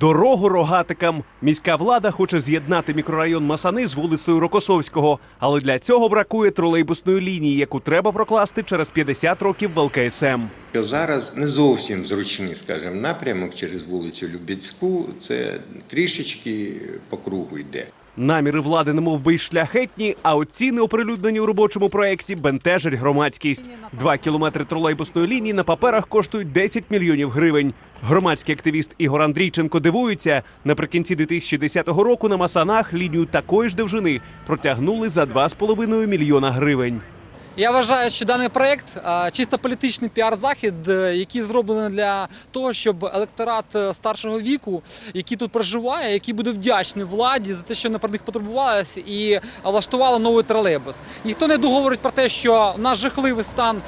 Дорогу рогатикам. Міська влада хоче з'єднати мікрорайон Масани з вулицею Рокосовського, але для цього бракує тролейбусної лінії, яку треба прокласти через 50 років в ЛКСМ. Що зараз не зовсім зручний, скажімо, напрямок через вулицю Любецьку, це трішечки по кругу йде. Наміри влади немов би й шляхетні, а от ціни, оприлюднені у робочому проєкті, бентежать громадськість. Два кілометри тролейбусної лінії на паперах коштують 10 мільйонів гривень. Громадський активіст Ігор Андрійченко дивується. Наприкінці 2010 року на Масанах лінію такої ж довжини протягнули за 2,5 мільйона гривень. Я вважаю, що даний проект чисто політичний піар-захід, е, який зроблений для того, щоб електорат е, старшого віку, який тут проживає, який буде вдячний владі за те, що про них потурбувалася і влаштувала новий тролейбус. Ніхто не договорить про те, що в нас жахливий стан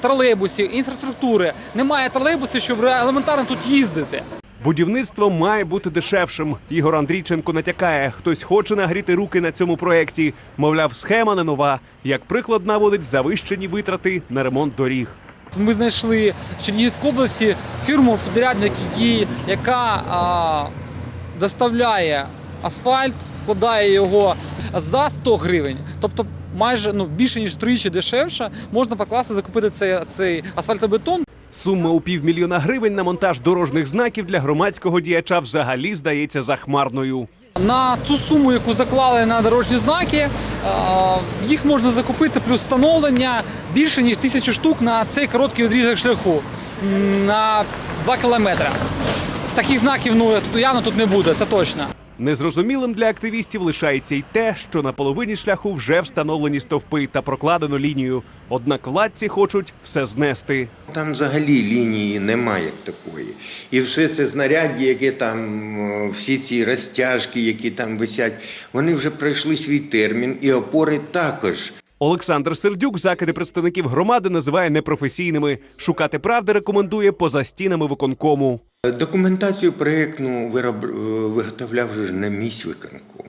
тролейбусів, інфраструктури. Немає тролейбусів, щоб елементарно тут їздити. Будівництво має бути дешевшим. Ігор Андрійченко натякає, хтось хоче нагріти руки на цьому проєкті. Мовляв, схема не нова. Як приклад наводить завищені витрати на ремонт доріг. Ми знайшли в Чернігівській області фірму підрядник, яка а, доставляє асфальт, вкладає його за 100 гривень. Тобто майже ну, більше ніж тричі дешевше можна покласти, закупити цей, цей асфальтобетон. Сума у півмільйона гривень на монтаж дорожніх знаків для громадського діяча взагалі здається захмарною. На цю суму, яку заклали на дорожні знаки, їх можна закупити плюс встановлення більше ніж тисячу штук на цей короткий відрізок шляху на 2 кілометри. Таких знаків ну явно тут не буде, це точно. Незрозумілим для активістів лишається й те, що на половині шляху вже встановлені стовпи та прокладено лінію. Однак владці хочуть все знести. Там взагалі лінії немає такої. І все це знаряддя, яке там, всі ці розтяжки, які там висять, вони вже пройшли свій термін, і опори також. Олександр Сердюк закиди представників громади називає непрофесійними. Шукати правди рекомендує поза стінами виконкому. Документацію проєктну е, виготовляв вже не місь виконком.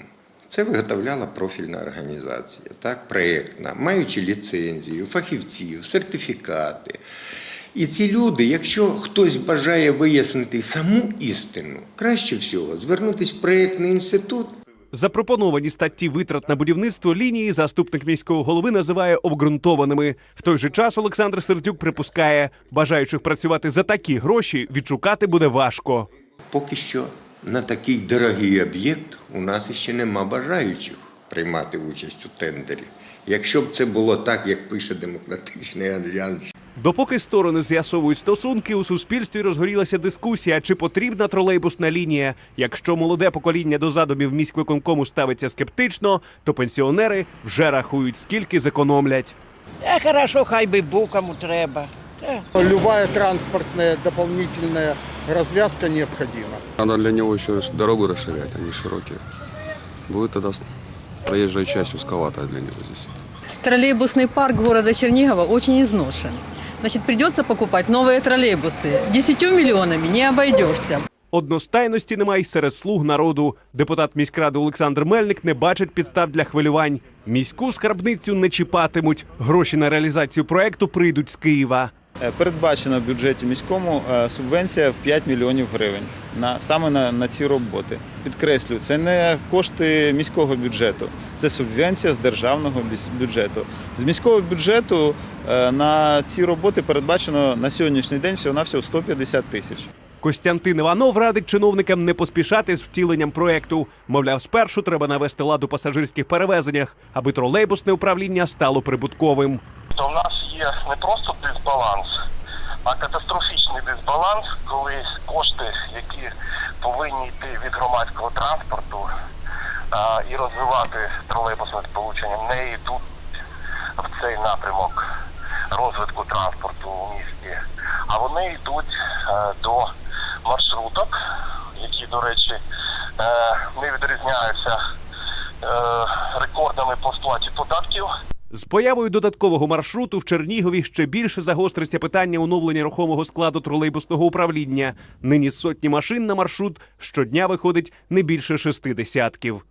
Це виготовляла профільна організація, так, проєктна, маючи ліцензію, фахівців, сертифікати. І ці люди, якщо хтось бажає вияснити саму істину, краще всього звернутися в проєктний інститут. Запропоновані статті витрат на будівництво лінії заступник міського голови називає обґрунтованими. В той же час Олександр Сердюк припускає, бажаючих працювати за такі гроші відшукати буде важко. Поки що на такий дорогий об'єкт у нас ще нема бажаючих приймати участь у тендері. Якщо б це було так, як пише Демократичний Альянс, Допоки сторони з'ясовують стосунки, у суспільстві розгорілася дискусія, чи потрібна тролейбусна лінія. Якщо молоде покоління до задумів міськвиконкому ставиться скептично, то пенсіонери вже рахують, скільки зекономлять. Е, хорошо, хай би був кому треба. Е. Любая транспортная дополнительная развязка необходима. Надо для него еще дорогу расширять, они широкие. Будет тогда проезжая часть узковатая для него здесь. Троллейбусный парк города Чернигова очень изношен. Значит, придется покупать новые троллейбусы. Десятью миллионами не обойдешься. Одностайності немає й серед слуг народу. Депутат міськради Олександр Мельник не бачить підстав для хвилювань. Міську скарбницю не чіпатимуть. Гроші на реалізацію проекту прийдуть з Києва. Е, Передбачена в бюджеті міському е, субвенція в 5 мільйонів гривень на саме на, на ці роботи. Підкреслюю, це не кошти міського бюджету, це субвенція з державного бюджету. З міського бюджету е, на ці роботи передбачено на сьогоднішній день всього навсього 150 тисяч. Костянтин Іванов радить чиновникам не поспішати з втіленням проекту. Мовляв, спершу треба навести лад у пасажирських перевезеннях, аби тролейбусне управління стало прибутковим. то в нас є не просто дисбаланс, а катастрофічний дисбаланс, коли кошти, які повинні йти від громадського транспорту а, і розвивати тролейбусне сполучення, не йдуть в цей напрямок розвитку транспорту у місті, а вони йдуть е, до маршруток, які, до речі, е, не відрізняються е, рекордами по сплаті податків. З появою додаткового маршруту в Чернігові ще більше загостриться питання оновлення рухомого складу тролейбусного управління. Нині сотні машин на маршрут щодня виходить не більше шести десятків.